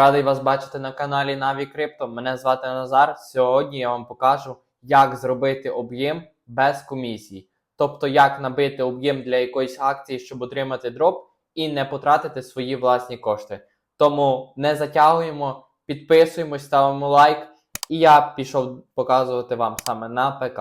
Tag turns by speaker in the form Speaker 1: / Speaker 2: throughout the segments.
Speaker 1: Радий вас бачити на каналі Наві Крипто. Мене звати Назар. Сьогодні я вам покажу, як зробити об'єм без комісій. Тобто, як набити об'єм для якоїсь акції, щоб отримати дроп і не потратити свої власні кошти. Тому не затягуємо, підписуємось, ставимо лайк. І я пішов показувати вам саме на ПК.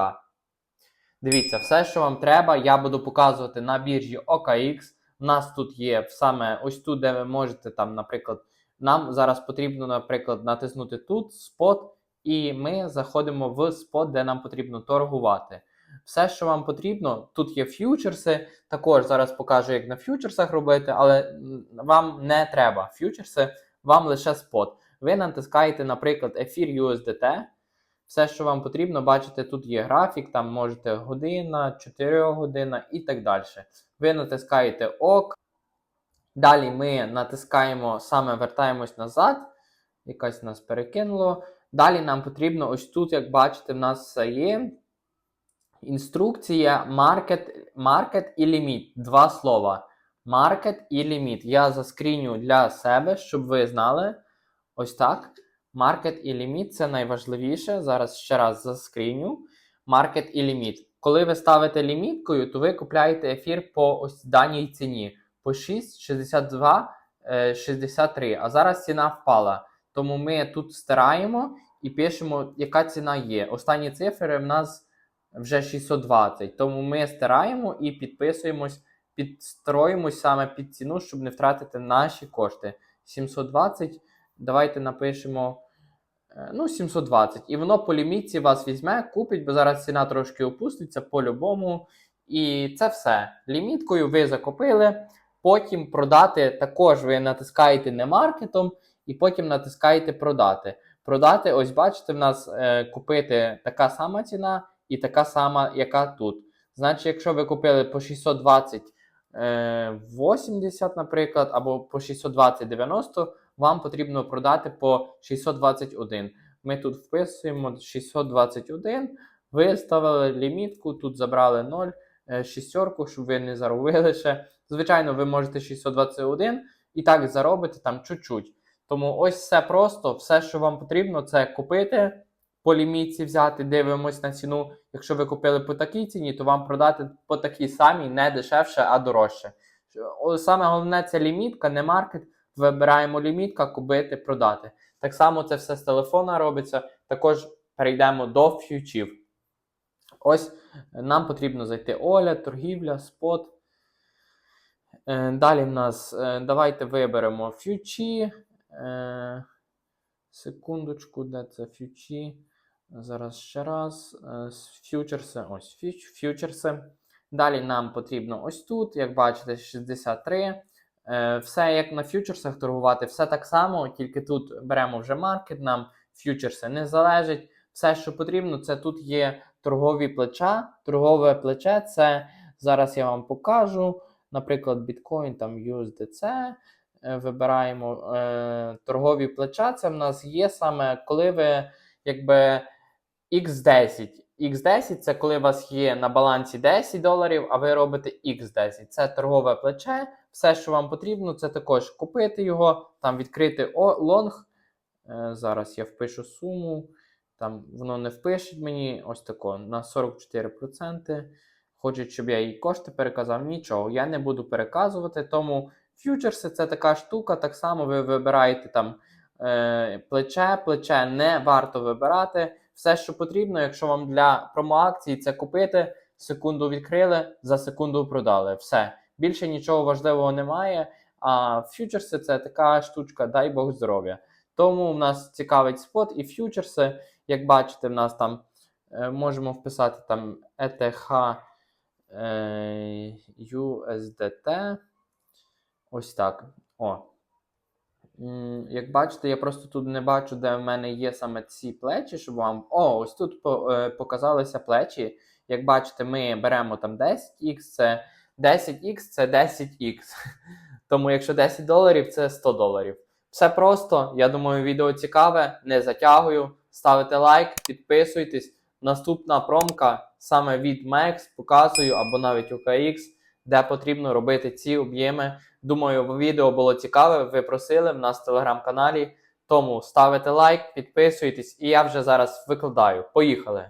Speaker 1: Дивіться, все, що вам треба, я буду показувати на біржі OKX. У нас тут є саме ось тут, де ви можете там, наприклад, нам зараз потрібно, наприклад, натиснути тут спот, і ми заходимо в спот, де нам потрібно торгувати. Все, що вам потрібно, тут є ф'ючерси. Також зараз покажу, як на ф'ючерсах робити, але вам не треба ф'ючерси, вам лише спот. Ви натискаєте, наприклад, ефір USDT. Все, що вам потрібно, бачите, тут є графік, там можете година, 4 година і так далі. Ви натискаєте ОК. Далі ми натискаємо, саме вертаємось назад. Якась нас перекинуло. Далі нам потрібно, ось тут, як бачите, в нас є. Інструкція market, market і ліміт. Два слова. Market і ліміт. Я заскріню для себе, щоб ви знали. Ось так. Market і ліміт це найважливіше. Зараз ще раз заскріню. Market і ліміт. Коли ви ставите ліміткою, то ви купляєте ефір по ось даній ціні по 6, 62, е, 63. А зараз ціна впала. Тому ми тут стираємо і пишемо, яка ціна є. Останні цифри в нас вже 620. Тому ми стираємо і підписуємось, підстроїмось саме під ціну, щоб не втратити наші кошти. 720. Давайте напишемо. Е, Ну, 720. І воно по лімітці вас візьме, купить, бо зараз ціна трошки опуститься по-любому. І це все. Ліміткою ви закупили. Потім продати також ви натискаєте не маркетом, і потім натискаєте продати. Продати, ось бачите, в нас е, купити така сама ціна і така сама, яка тут. Значить, якщо ви купили по 620 е, 80, наприклад, або по 620 90, вам потрібно продати по 621. Ми тут вписуємо 621, виставили лімітку, тут забрали 0, е, шістерку, щоб ви не заробили ще. Звичайно, ви можете 621 і так заробити там чуть-чуть. Тому ось все просто, все, що вам потрібно, це купити по лімітці взяти, дивимось на ціну. Якщо ви купили по такій ціні, то вам продати по такій самій, не дешевше, а дорожче. Саме головне це лімітка, не маркет. Вибираємо лімітка, купити, продати. Так само це все з телефона робиться. Також перейдемо до фьючів. Ось е, нам потрібно зайти Оля, торгівля, спот. Е, Далі в нас е, давайте виберемо фьючі. Секундочку, де це фьючі? Зараз ще раз. Фьючерси. Ось фьюч, фьючерси. Далі нам потрібно ось тут, як бачите, 63. Е, Все як на фьючерсах торгувати, все так само, тільки тут беремо вже маркет, нам фьючерси не залежить. Все, що потрібно, це тут є торгові плеча. Торгове плече це зараз я вам покажу. Наприклад, біткоін, там USDC. Е, Вибираємо е, торгові плеча. Це в нас є саме коли ви якби X10. X10 це коли у вас є на балансі 10 доларів, а ви робите X10. Це торгове плече. Все, що вам потрібно, це також купити його, там відкрити лонг. Е, зараз я впишу суму. Там воно не впише мені ось тако на 44%. Хочуть, щоб я їй кошти переказав. Нічого, я не буду переказувати. Тому фьючерси це така штука. Так само ви вибираєте там е, плече, плече не варто вибирати. Все, що потрібно, якщо вам для промоакції це купити, секунду відкрили, за секунду продали. Все. Більше нічого важливого немає. А фьючерси це така штучка, дай Бог здоров'я. Тому в нас цікавить спот і фьючерси. Як бачите, в нас там е, можемо вписати там ETH е, USDT. Ось так. О. Як бачите, я просто тут не бачу, де в мене є саме ці плечі, щоб вам. О, ось тут е, показалися плечі. Як бачите, ми беремо там 10х, це 10х це 10х. Тому якщо 10 доларів, це 100 доларів. Все просто. Я думаю, відео цікаве, не затягую. Ставите лайк, підписуйтесь. Наступна промка саме від MEX показую або навіть UKX, де потрібно робити ці об'єми. Думаю, відео було цікаве. Ви просили в нас в телеграм-каналі. Тому ставите лайк, підписуйтесь, і я вже зараз викладаю. Поїхали!